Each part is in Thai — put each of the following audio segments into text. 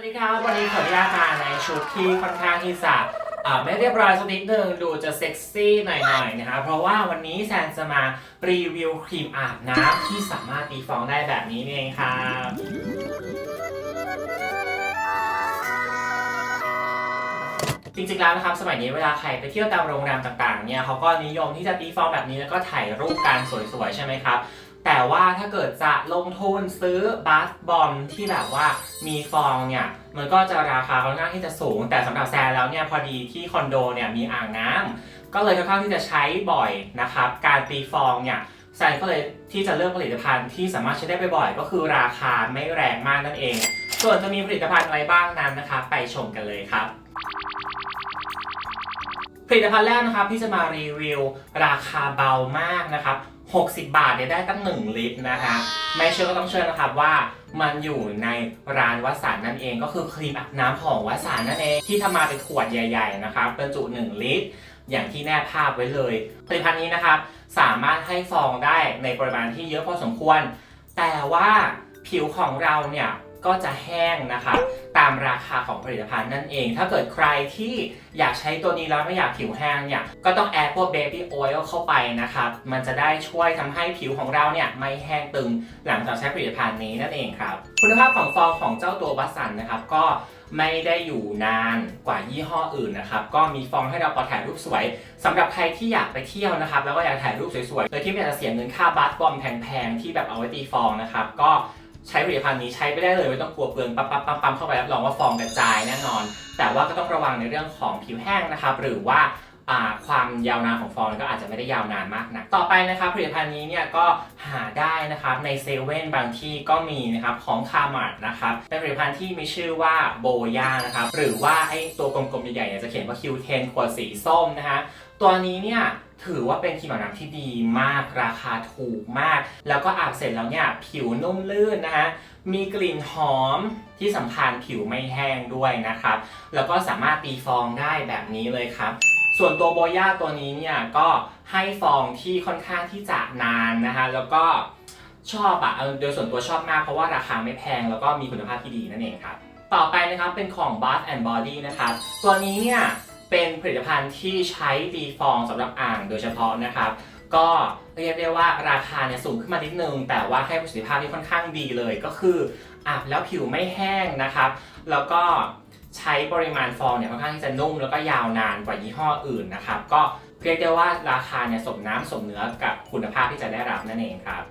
วัสดีครับวันนี้ขออนุญาตมาในชุดที่ค่อนข้างที่จะไม่เรียบร้อยสักนิดนึงดูจะเซ็กซี่หน่อยๆนะครับเพราะว่าวันนี้แซนจะมารีวิวครีมอาบน้ำที่สามารถตีฟองได้แบบนี้เองครับจริงๆแล้วนะครับสมัยนี้เวลาใครไปเที่ยวตามโรงแรมต่างๆเนี่ยเขาก็นิยมที่จะตีฟองแบบนี้แล้วก็ถ่ายรูปกันสวยๆใช่ไหมครับ ว่าถ้าเกิดจะลงทุนซื้อบาสบอมที่แบบว่ามีฟองเนี่ยมันก็จะราคาค่อนข้างที่จะสูง แต่สำหรับแซนแล้วเนี่ยพอดีที่คอนโดเนี่ยมีอ่างน้ำก็เลยค่อนข้างที่จะใช้บ่อยนะครับการตีฟองเนี่ยแซนก็เลยที่จะเลือกผลิตภัณฑ์ที่สามารถใช้ได้บ่อยๆก็คือราคาไม่แรงมากนั่นเอง ส่วนจะมีผลิตภัณฑ์อะไรบ้างนั้นนะครับไปชมกันเลยครับผลิตภัณฑ์แรกนะครับที่จะมารีวิวราคาเบามากนะครับ 60 บาทเนี่ยได้ตั้ง 1 ลิตรนะฮะไม่เชื่อก็ต้องเชื่อนะครับว่ามันอยู่ในร้านวัสันต์นั่นเองก็คือครีมอาบน้ำของวัสันต์นั่นเองที่ทำมาเป็นขวดใหญ่ ๆ นะครับบรรจุ 1 ลิตร อย่างที่แนบภาพไว้เลยผลิตภัณฑ์นี้นะครับสามารถให้ฟองได้ในปริมาณที่เยอะพอสมควร แต่ว่าผิวของเราเนี่ย ก็จะแห้งนะครับตามราคาของผลิตภัณฑ์นั่นเอง ถ้าเกิดใครที่อยากใช้ตัวนี้แล้วไม่อยากผิวแห้งเนี่ยก็ต้องแอดพวกเบบี้ออยล์เข้าไปนะครับมันจะได้ช่วยทำให้ผิวของเราเนี่ยไม่แห้งตึงหลังจากใช้ผลิตภัณฑ์นี้นั่นเองครับ คุณภาพของฟองของเจ้าตัววัสสันนะครับก็ไม่ได้อยู่นานกว่ายี่ห้ออื่นนะครับ ก็มีฟองให้เราพอถ่ายรูปสวยสำหรับใครที่อยากไปเที่ยวนะครับ แล้วก็อยากถ่ายรูปสวยๆ โดยที่ไม่อยากจะเสียเงินค่าบัสบอมแพงๆ ที่แบบเอาไว้ตีฟองนะครับ ก็ ใช้ผลิตภัณฑ์นี้ใช้ไม่ได้เลยไม่ต้องกลัวเปลืองปั๊บปั๊บปั๊บปั๊บเข้าไปรับรองว่าฟองกระจายแน่นอน แต่ว่าก็ต้องระวังในเรื่องของผิวแห้งนะครับ หรือว่าความยาวนานของฟองก็อาจจะไม่ได้ยาวนานมากนะต่อไปนะครับผลิตภัณฑ์นี้เนี่ยก็หาได้นะครับในเซเว่นบางที่ก็มีนะครับของคาร์มาร์นะครับเป็นผลิตภัณฑ์ที่มีชื่อว่าโบย่านะครับหรือว่าไอตัวกลมๆใหญ่ๆเนี่ยจะเขียนว่า Q10 ขวดสีส้มนะฮะตัวนี้เนี่ย ถือว่าเป็นครีมอาบน้ำที่ดีมากราคาถูกมาก แล้วก็อาบเสร็จแล้วเนี่ยผิวนุ่มลื่นนะฮะมีกลิ่นหอมที่สำคัญผิวไม่แห้งด้วยนะครับ แล้วก็สามารถตีฟองได้แบบนี้เลยครับ ส่วนตัวโบย่าตัวนี้เนี่ยก็ให้ฟองที่ค่อนข้างที่จะนานนะฮะแล้วก็ชอบอะโดยส่วนตัวชอบมากเพราะว่าราคาไม่แพงแล้วก็มีคุณภาพที่ดีนั่นเองครับ ต่อไปนะครับเป็นของ Bath and Body นะครับตัวนี้เนี่ย เป็นผลิตภัณฑ์ที่ใช้ตีฟองสำหรับอ่างโดยเฉพาะนะครับก็เรียกได้ว่าราคาเนี่ยสูงขึ้นมานิดนึง แต่ว่าให้ประสิทธิภาพที่ค่อนข้างดีเลยก็คืออาบแล้วผิวไม่แห้งนะครับ แล้วก็ใช้ปริมาณฟองเนี่ยค่อนข้างที่จะนุ่มแล้วก็ยาวนานกว่ายี่ห้ออื่นนะครับ ก็เรียกได้ว่าราคาเนี่ยสมน้ำสมเนื้อกับคุณภาพที่จะได้รับนั่นเองครับ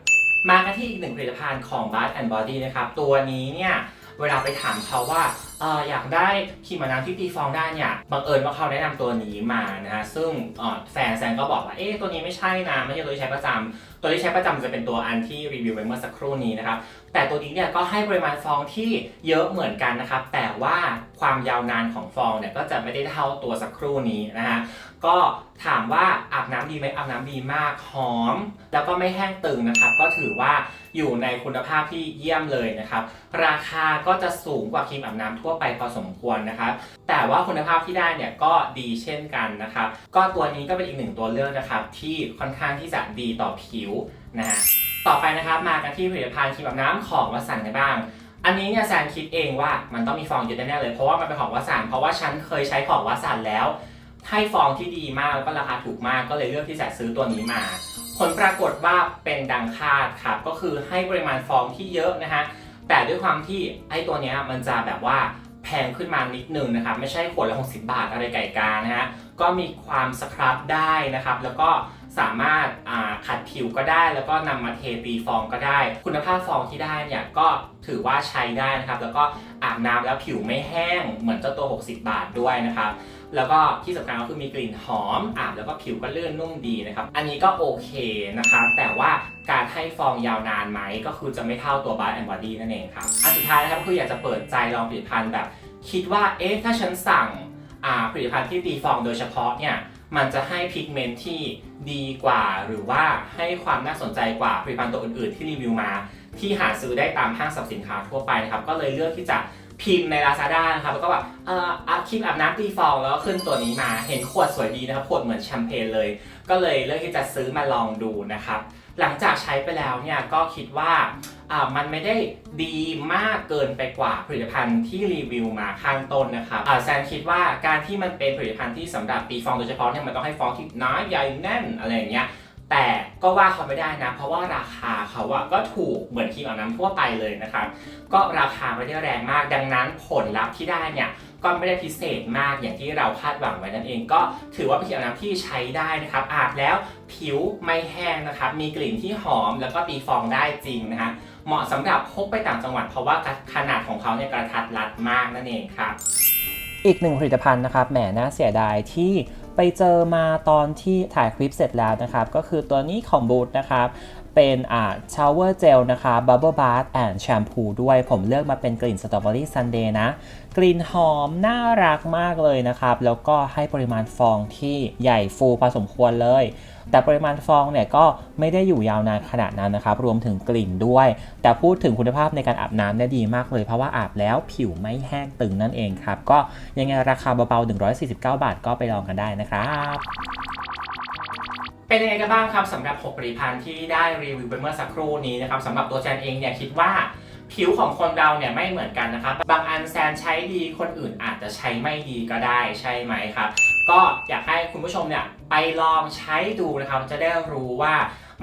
มากันที่อีกหนึ่งผลิตภัณฑ์ของ Bath and Body นะครับ ตัวนี้เนี่ยเวลาไปถามเขาว่าเอออยากได้ครีมอาบน้ำที่ตีฟองได้เนี่ยบังเอิญว่าเขาแนะนำตัวนี้มานะฮะซึ่งเอ่อแฟนแซนก็บอกว่าเอ๊ะตัวนี้ไม่ใช่นะไม่ใช่ตัวที่ใช้ประจำตัวที่ใช้ประจำจะเป็นตัวอันที่รีวิวไปเมื่อสักครู่นี้นะครับแต่ตัวนี้เนี่ยก็ให้ปริมาณฟองที่เยอะเหมือนกันนะครับแต่ว่าความยาวนานของฟองเนี่ยก็จะไม่ได้เท่าตัวสักครู่นี้นะฮะก็ถามว่าอาบน้ำดีไหมอาบน้ำดีมากหอม แล้วก็ไม่แห้งตึงนะครับ ก็ถือว่าอยู่ในคุณภาพที่เยี่ยมเลยนะครับ ราคาก็จะสูงกว่าครีมอาบน้ำทั่วทั่วไปพอสมควรนะครับ แต่ว่าคุณภาพที่ได้เนี่ยก็ดีเช่นกันนะครับ ก็ตัวนี้ก็เป็นอีกหนึ่งตัวเลือกนะครับ ที่ค่อนข้างที่จะดีต่อผิวนะฮะต่อไปนะครับมากันที่ผลิตภัณฑ์ครีมอาบน้ำของวัสันกันบ้างอันนี้เนี่ยแซนคิดเองว่ามันต้องมีฟองเยอะแน่ๆเลยเพราะว่ามันเป็นของวัสันเพราะว่าฉันเคยใช้ของวัสันแล้วให้ฟองที่ดีมากแล้วก็ราคาถูกมากก็เลยเลือกที่จะซื้อตัวนี้มา ผลปรากฏว่าเป็นดังคาดครับก็คือให้ปริมาณฟองที่เยอะนะฮะ แต่ด้วยความที่ไอ้ตัวเนี้ยมันจะแบบว่าแพงขึ้นมานิดนึงนะครับไม่ใช่ขวดละ 60 บาทอะไรไก่กานะฮะก็มีความสครับได้นะครับ แล้วก็ สามารถขัดผิวก็ได้ แล้วก็นำมาเทตีฟองก็ได้ คุณภาพฟองที่ได้เนี่ยก็ถือว่าใช้ได้นะครับแล้วก็อาบน้ำแล้วผิวไม่แห้งเหมือนเจ้าตัว 60 บาทด้วยนะครับแล้วก็ที่สำคัญก็คือมีกลิ่นหอมอาบแล้วก็ผิวก็เลื่อนนุ่มดีนะครับ อันนี้ก็โอเคนะครับ แต่ว่าการให้ฟองยาวนานไหมก็คือจะไม่เท่าตัว Bath and Body นั่นเองครับ อันสุดท้ายนะครับคืออยากจะเปิดใจลองผลิตภัณฑ์แบบ คิดว่าเอ๊ะถ้าฉันสั่งผลิตภัณฑ์ที่ตีฟองโดยเฉพาะเนี่ย มันจะให้พิกเมนต์ที่ดีกว่า หรือว่าให้ความน่าสนใจกว่าผลิตภัณฑ์ตัวอื่นๆ ที่รีวิวมา ที่หาซื้อได้ตามห้างสรรพสินค้าทั่วไปนะครับ ก็เลยเลือกที่จะพิมพ์ใน Lazada นะครับ แล้วก็แบบเอ่ออาคลิปอาบน้ำตีฟองแล้วก็ขึ้นตัวนี้มา เห็นขวดสวยดีนะครับ ขวดเหมือนแชมเปญเลย ก็เลยเลือกที่จะซื้อมาลองดูนะครับ หลังจากใช้ไปแล้วเนี่ยก็คิดว่าอ่ามันไม่ได้ดีมากเกินไปกว่าผลิตภัณฑ์ที่รีวิวมาข้างต้นนะครับอ่าแซนคิดว่าการที่มันเป็นผลิตภัณฑ์ที่สำหรับตีฟองโดยเฉพาะเนี่ยมันต้องให้ฟองที่หนาใหญ่แน่นอะไรอย่างเงี้ย แต่ก็ว่าเขาไม่ได้นะ เพราะว่าราคาเขาอะก็ถูกเหมือนครีมอาบน้ำทั่วไปเลยนะครับก็ราคาไม่ได้แรงมาก ดังนั้นผลลัพธ์ที่ได้เนี่ยก็ไม่ได้พิเศษมากอย่างที่เราคาดหวังไว้นั่นเอง ก็ถือว่าเป็นครีมอาบน้ำที่ใช้ได้นะครับอาบแล้วผิวไม่แห้งนะครับมีกลิ่นที่หอมแล้วก็ตีฟองได้จริงนะฮะเหมาะสำหรับพกไปต่างจังหวัดเพราะว่าขนาดของเขาเนี่ยกระทัดรัดมากนั่นเองครับอีกหนึ่งผลิตภัณฑ์นะครับแหมน่าเสียดายที่ ไปเจอมาตอนที่ถ่ายคลิปเสร็จแล้วนะครับ ก็คือตัวนี้ของบูธนะครับ เป็นอ่าชาวเวอร์เจลนะคะบับเบิลบาร์แอนแชมพูด้วยผมเลือกมาเป็นกลิ่นสตรอเบอรี่ซันเดย์นะ กลิ่นหอมน่ารักมากเลยนะครับ แล้วก็ให้ปริมาณฟองที่ใหญ่ฟูพอสมควรเลย แต่ปริมาณฟองเนี่ยก็ไม่ได้อยู่ยาวนานขนาดนั้นนะครับ รวมถึงกลิ่นด้วย แต่พูดถึงคุณภาพในการอาบน้ำเนี่ยดีมากเลย เพราะว่าอาบแล้วผิวไม่แห้งตึงนั่นเองครับ ก็ยังไงราคาเบาๆ149 บาทก็ไปลองกันได้นะครับ เป็นยังไงกันบ้างครับสำหรับ 6 ผลิตภัณฑ์ที่ได้รีวิวไปเมื่อสักครู่นี้นะครับสำหรับตัวแจนเองเนี่ยคิดว่าผิวของคนเราเนี่ยไม่เหมือนกันนะครับ บางอันแซนใช้ดีคนอื่นอาจจะใช้ไม่ดีก็ได้ใช่ไหมครับ ก็อยากให้คุณผู้ชมเนี่ยไปลองใช้ดูนะครับ จะได้รู้ว่า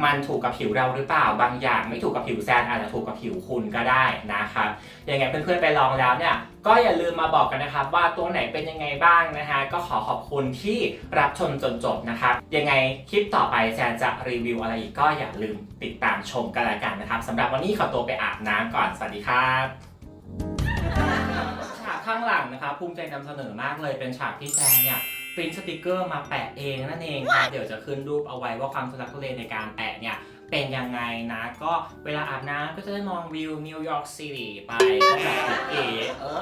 มันถูกกับผิวเราหรือเปล่าบางอย่าง ไม่ถูกกับผิวแซนอาจจะถูกกับผิวคุณก็ได้นะครับยังไงเพื่อนๆไปลองแล้วเนี่ยก็อย่าลืมมาบอกกันนะครับ ว่าตัวไหนเป็นยังไงบ้างนะฮะก็ขอขอบคุณที่รับชมจนจบนะครับยังไงคลิปต่อไปแซนจะรีวิวอะไรอีกก็อย่าลืมติดตามชมกันละกันนะครับสำหรับวันนี้ขอตัวไปอาบน้ำก่อนสวัสดีครับฉากข้างหลังนะครับภูมิใจนำเสนอมากเลยเป็นฉากที่แซงเนี่ย ปริ้นสติกเกอร์มาแปะเองนั่นเองครับเดี๋ยวจะขึ้นรูปเอาไว้ว่าความทุลักทุเลในการแปะเนี่ยเป็นยังไงนะ ก็เวลาอาบน้ำก็จะได้มองวิวนิวยอร์กซิตี้ไปก็แบบเก๋ๆเออ